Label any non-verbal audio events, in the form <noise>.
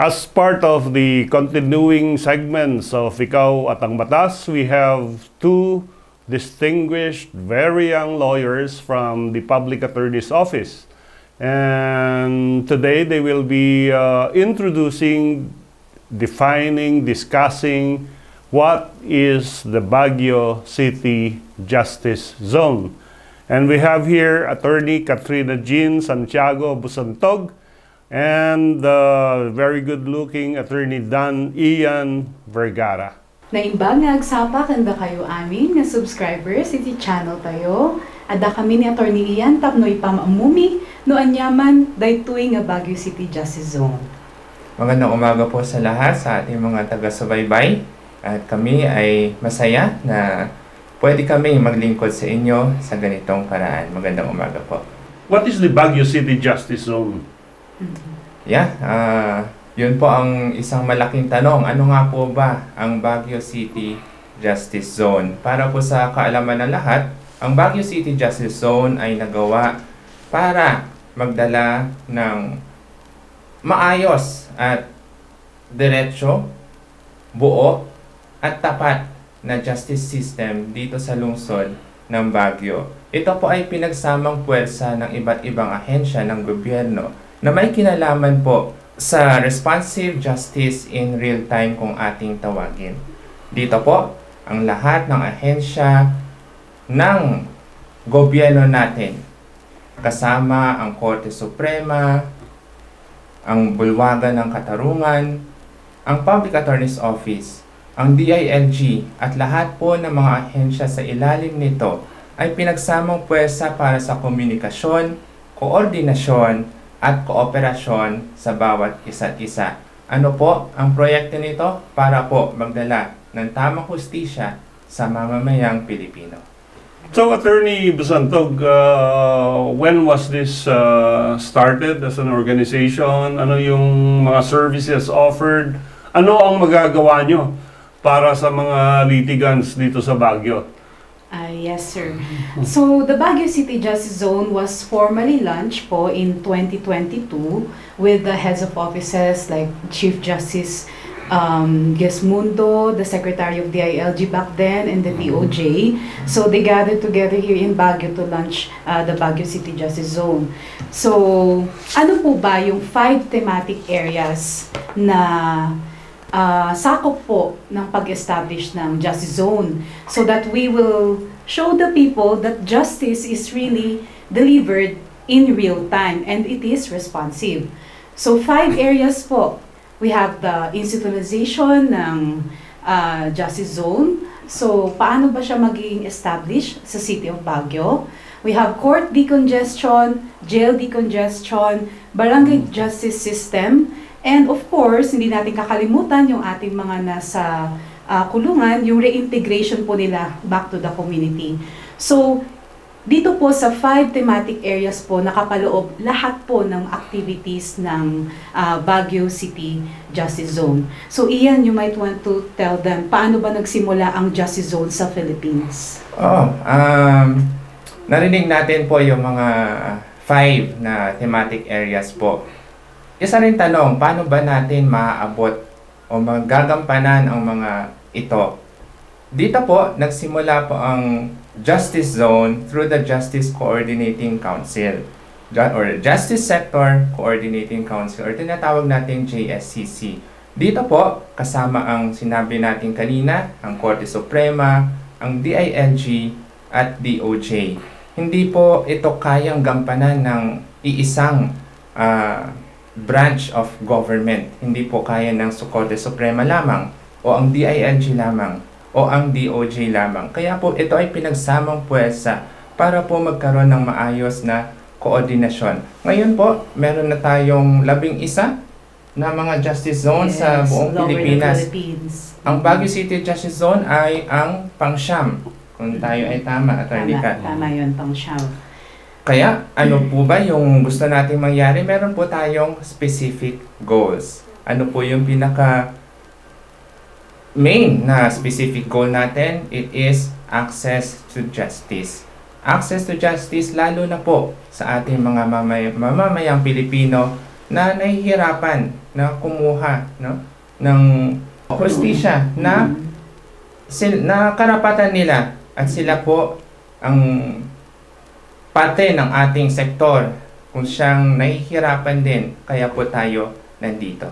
As part of the continuing segments of Ikaw at ang Batas, we have two distinguished, very young lawyers from the Public Attorney's Office. And today they will be uh, introducing, defining, discussing what is the Baguio City Justice Zone. And we have here Attorney Katrina Jean Santiago Busantog and the very good-looking Attorney Dan Ian Vergara. Naimbang nga agsapakan ba kayo amin nga subscribers iti channel tayo? Ada kami ni Atty. Ian tapnoy pamamumi no anyaman daytoy nga Baguio City Justice Zone. Magandang umaga po sa lahat sa ating mga taga-subaybay. At kami ay masaya na pwede kami maglingkod sa inyo sa ganitong paraan. Magandang umaga po. What is the Baguio City Justice Zone? Yeah, ah, yun po ang isang malaking tanong. Ano nga po ba ang Baguio City Justice Zone? Para po sa kaalaman ng lahat, ang Baguio City Justice Zone ay nagawa para magdala ng maayos at diretsyo, buo at tapat na justice system dito sa lungsod ng Baguio. Ito po ay pinagsamang puwersa ng iba't ibang ahensya ng gobyerno na may kinalaman po sa responsive justice in real time kung ating tawagin. Dito po, ang lahat ng ahensya ng gobyerno natin kasama ang Korte Suprema, ang Bulwagan ng Katarungan, ang Public Attorney's Office, ang DILG at lahat po ng mga ahensya sa ilalim nito ay pinagsamang puwersa para sa komunikasyon, koordinasyon at kooperasyon sa bawat isa't isa. Ano po ang proyekto nito para po magdala ng tamang hustisya sa mamamayang Pilipino? So, Attorney Busantog, uh, when was this uh, started as an organization? Ano yung mga services offered? Ano ang magagawa nyo para sa mga litigants dito sa Baguio? Ah, yes, sir. So, the Baguio City Justice Zone was formally launched po in 2022 with the heads of offices like Chief Justice um, Gesmundo, the Secretary of DILG back then, and the DOJ. So, they gathered together here in Baguio to launch uh, the Baguio City Justice Zone. So, ano po ba yung five thematic areas na uh, sakop po ng pag-establish ng Justice Zone so that we will show the people that justice is really delivered in real time and it is responsive. So five <laughs> areas po. We have the institutionalization ng uh, Justice Zone. So paano ba siya magiging established sa City of Baguio? We have court decongestion, jail decongestion, barangay justice system, and of course, hindi natin kakalimutan yung ating mga nasa ah, kulungan, yung reintegration po nila back to the community. So, dito po sa five thematic areas po, nakapaloob lahat po ng activities ng ah, Baguio City Justice Zone. So, Ian, you might want to tell them, paano ba nagsimula ang Justice Zone sa Philippines? Oh, um, narinig natin po yung mga five na thematic areas po. Isa rin tanong, paano ba natin maaabot o magagampanan ang mga ito? Dito po, nagsimula po ang Justice Zone through the Justice Coordinating Council or Justice Sector Coordinating Council or tinatawag natin JSCC. Dito po, kasama ang sinabi natin kanina, ang Korte Suprema, ang DILG, at DOJ. Hindi po ito kayang gampanan ng iisang ah, branch of government. Hindi po kaya ng Korte Suprema lamang o ang DILG lamang o ang DOJ lamang. Kaya po ito ay pinagsamang puwersa para po magkaroon ng maayos na koordinasyon. Ngayon po, meron na tayong labing isa na mga justice zone sa Yes, buong Lower Pilipinas. Philippines. Ang Baguio City Justice Zone ay ang pangsyam. Kung tayo ay tama, Attorney Tama, tama yun, pang siyang. Kaya, ano po ba yung gusto nating mangyari? Meron po tayong specific goals. Ano po yung pinaka main na specific goal natin? It is access to justice. Access to justice lalo na po sa ating mga mamay- mamamayang Pilipino na nahihirapan na kumuha no ng hustisya na sil na karapatan nila at sila po ang parte ng ating sektor kung siyang nahihirapan din kaya po tayo nandito.